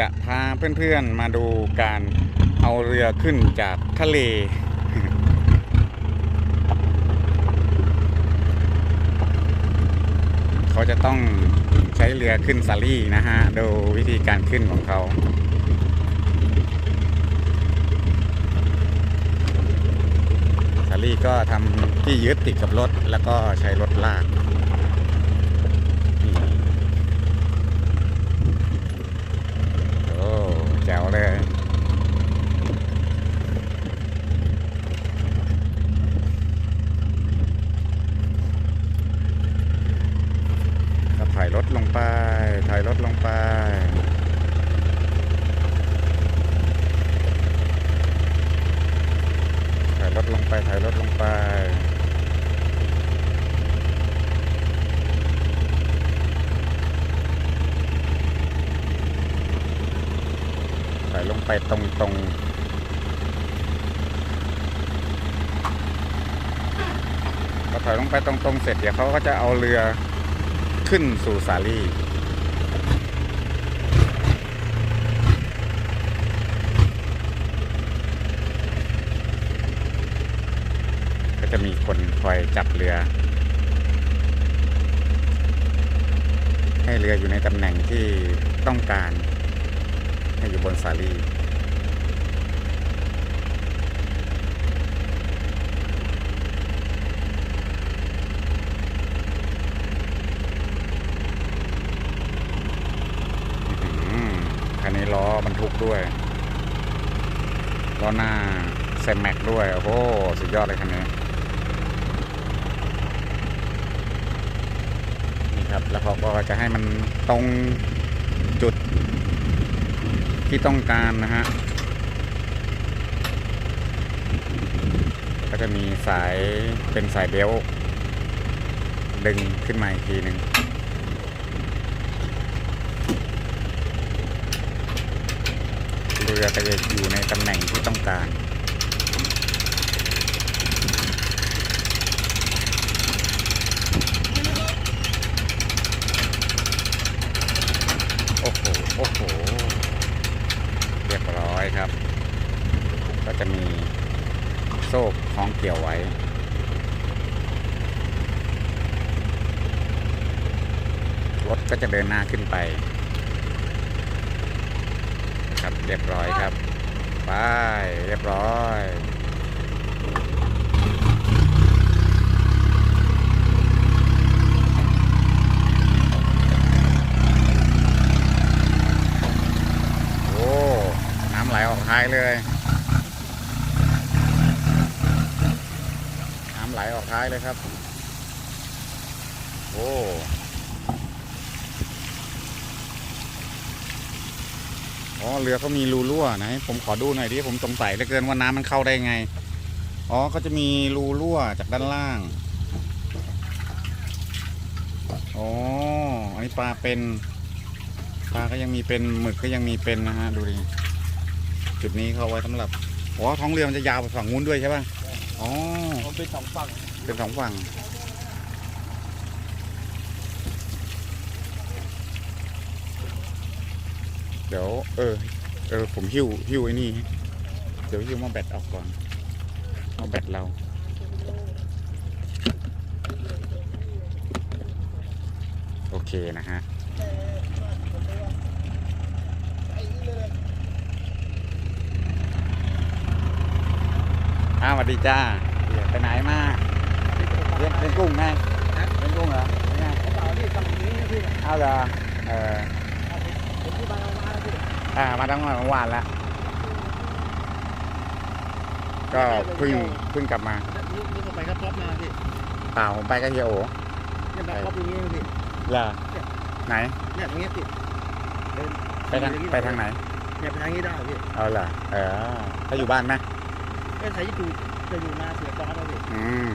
จะพาเพื่อนๆมาดูการเอาเรือขึ้นจากทะเล เขาจะต้องใช้เรือขึ้นซาลี่นะฮะ ดูวิธีการขึ้นของเขาซาลี่ก็ทำที่ยึดติดกับรถแล้วก็ใช้รถลากนี่โอ้แจ๋วเลย ก็ถอยร ถลงไปถอยรถลงไป ถอยรถลงไป ถอยรถลงไปถอยลงไปตรงตรงพอถอยลงไปตรงตรงๆเสร็จเดี๋ยวเขาก็จะเอาเรือ ขึ้นสู่สาลีก็จะมีคนคอยจับเรือ ให้เรืออยู่ในตำแหน่งที่ต้องการ ให้อยู่บนสาลีอื้อหือคั นนี้ล้อบรรทุกด้วยล้อหน้าเซมแม็กด้วย โอ้โห สุดยอดเลยคันนี้ นี่ครับ แล้วเขาก็จะให้มันตรงจุดที่ต้องการนะฮะ ก็จะมีสายเป็นสายเบลดึงขึ้นมาอีกทีหนึ่งเรือก็จะอยู่ในตำแหน่งที่ต้องการ โอ้โห โอ้โห เรียบร้อยครับ ก็จะมีโซ่คล้องเกี่ยวไว้รถก็จะเดินหน้าขึ้นไป ครับเรียบร้อยครับไปเรียบร้อยโอ้น้ำไหลออกท้ายเลย น้ำไหลออกท้ายเลยครับ โอ้ อ๋อเรือเขามีรูรั่วไหนผมขอดูหน่อยดิผมสงสัยเหลือเกินว่าน้ำมันเข้าได้ไง อ๋อเขาจะมีรูรั่วจากด้านล่างอ๋ออันนี้ปลาเป็นปลาก็ยังมีเป็นหมึกก็ยังมีเป็นนะฮะดูดิจุดนี้เขาเอาไว้สำหรับอ๋อท้องเรือมันจะยาวไปฝั่งนู้นด้วยใช่ป่ะอ๋อมันเป็นสองฝั่งเป็นสองฝั่ง เดี๋ยว เออ เออ ผมหิ้วหิ้วไอ้นี่ เดี๋ยวหิ้วมาแบตออกก่อนเอาแบตเราโอเคนะฮะ อ้าวสวัสดีจ้าไปไหนมาเลี้ยงเลี้ยงกุ้งไงเลี้ยงกุ้งเหรอเป็นไงเขาบอกที่ฝั่งนี้พี่เอาเหรอเออผมที่บางเอามาพี่อ่ามาตั้งแต่เมื่อวานแล้ว ก็เพิ่งเพิ่งกลับมานี่นี่ก็ไปครับท็อปมาพี่เปล่าผมไปกับเฮียโอเนี่ยแบบท็อปอย่างนี้พี่เหรอไหนเนี่ยตรงนี้พี่เดินไปทางไปทางไหนเนี่ยไปทางนี้ได้พี่เอาเหรอเออถ้าอยู่บ้านไหมเอ้ยใครที่อยู่จะอยู่นาเสือกอล์ฟพี่อืม